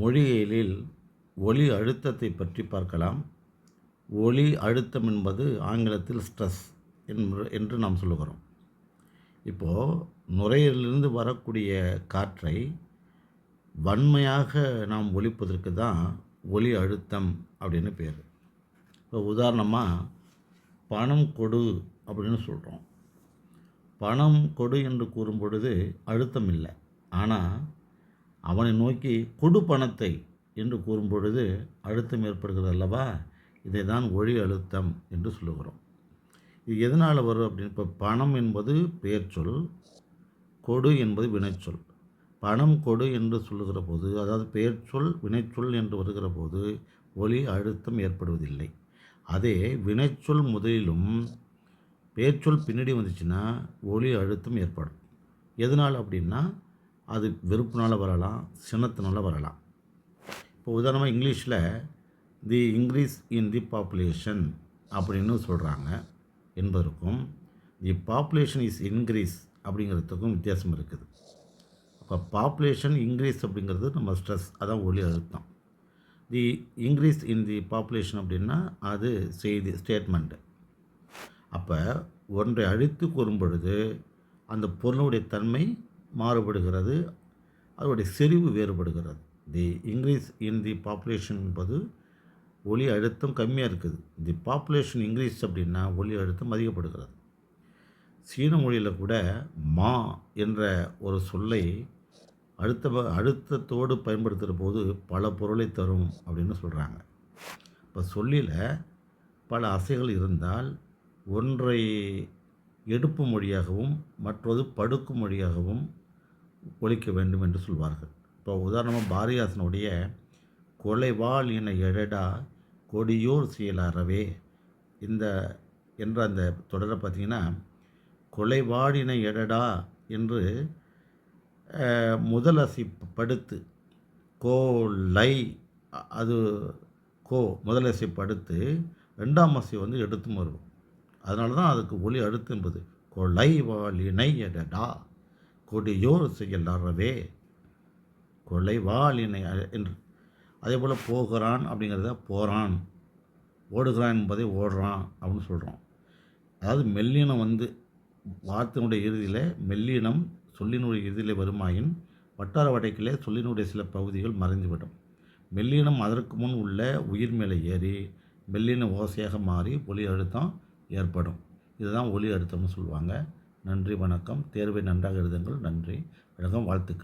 மொழியியலில் ஒலி அழுத்தத்தை பற்றி பார்க்கலாம். ஒலி அழுத்தம் என்பது ஆங்கிலத்தில் ஸ்ட்ரெஸ் என்று என்று நாம் சொல்லுகிறோம். இப்போது நுரையீரலிருந்து வரக்கூடிய காற்றை வன்மையாக நாம் ஒழிப்பதற்கு தான் ஒலி அழுத்தம் அப்படின்னு பேர். இப்போ உதாரணமாக பணம் கொடு அப்படின்னு சொல்கிறோம் பணம் கொடு என்று கூறும் பொழுது அழுத்தம் இல்லை. ஆனால் அவனை நோக்கி கொடு பணத்தை என்று கூறும் பொழுது அழுத்தம் ஏற்படுகிறது அல்லவா? இதை தான் ஒளி அழுத்தம் என்று சொல்லுகிறோம். இது எதனால் வரும் அப்படின்னு இப்போ பணம் என்பது பெயர்ச்சொல் கொடு என்பது வினைச்சொல். பணம் கொடு என்று சொல்லுகிற போது அதாவது பெயர்ச்சொல் வினைச்சொல் என்று வருகிற போது ஒலி அழுத்தம் ஏற்படுவதில்லை. அதே வினைச்சொல் முதலிலும் பெயர்ச்சொல் பின்னாடி வந்துச்சுன்னா ஒலி அழுத்தம் ஏற்படும். எதனால் அப்படின்னா அது வெறுப்புனால் வரலாம் சினத்தினால் வரலாம். இப்போ உதாரணமாக இங்கிலீஷில் தி இன்க்ரீஸ் இன் தி பாப்புலேஷன் அப்படின்னு சொல்கிறாங்க என்பதற்கும் தி பாப்புலேஷன் இஸ் இன்க்ரீஸ் அப்படிங்கிறதுக்கும் வித்தியாசம் இருக்குது. அப்போ பாப்புலேஷன் இன்க்ரீஸ் அப்படிங்கிறது நம்ம ஸ்ட்ரெஸ் அதான் ஒளி அழுத்தம். தி இன்க்ரீஸ் இன் தி பாப்புலேஷன் அப்படின்னா அது செய்தி ஸ்டேட்மெண்ட்டு அப்போ ஒன்றை அழித்து கூறும் பொழுது அந்த பொருளுடைய தன்மை மாறுபடுகிறது. அதனுடைய செறிவு வேறுபடுகிறது. தி இன்க்ரீஸ் இன் தி பாப்புலேஷன் என்பது ஒளி அழுத்தம் கம்மியாக இருக்குது. தி பாப்புலேஷன் இன்க்ரீஸ் அப்படின்னா ஒளி அழுத்தம் அதிகப்படுகிறது. சீன மொழியில் கூட மா என்ற ஒரு சொல்லை அழுத்த அழுத்தத்தோடு பயன்படுத்துகிற போது பல பொருளை தரும் அப்படின்னு சொல்கிறாங்க இப்போ சொல்லியில் பல அசைகள் இருந்தால் ஒன்றை எடுப்பு மொழியாகவும் மற்றது படுக்கும் மொழியாகவும் ஒழிக்க வேண்டும் என்று சொல்வார்கள். இப்போ உதாரணமாக பாரதிதாசனுடைய கொலைவாள் என எழடா கொடியோர் செயலாறவே. இந்த என்ற அந்த தொடரை பார்த்திங்கன்னா கொலைவாடின எழடா என்று முதல் படுத்து கோலை அது கோ முதல் படுத்து ரெண்டாம் அசி வந்து எடுத்தும் வரும் அதனால தான் அதுக்கு ஒளி அடுத்து என்பது. கொலை வாழினை எடடா கொடியோர் செயலறவே கொலை வாலினை என்று. அதே போல் போகிறான் அப்படிங்கிறத போகிறான் ஓடுகிறான் என்பதை ஓடுறான் அப்படின்னு சொல்கிறோம் அதாவது மெல்லினம் வந்து வார்த்தையினுடைய இறுதியில் மெல்லினம் சொல்லினுடைய இறுதியில் வருமாயின் வட்டார வடக்கிலே சொல்லினுடைய சில பகுதிகள் மறைந்துவிடும். மெல்லினம் அதற்கு முன் உள்ள உயிர் மேலே ஏறி மெல்லின ஓசையாக மாறி ஒலி அழுத்தம் ஏற்படும். இதுதான் ஒலி அழுத்தம்னு சொல்லுவாங்க. நன்றி வணக்கம். தேர்வை நன்றாக எழுதுங்கள். நன்றி. வணக்கம் வாழ்த்துக்கள்.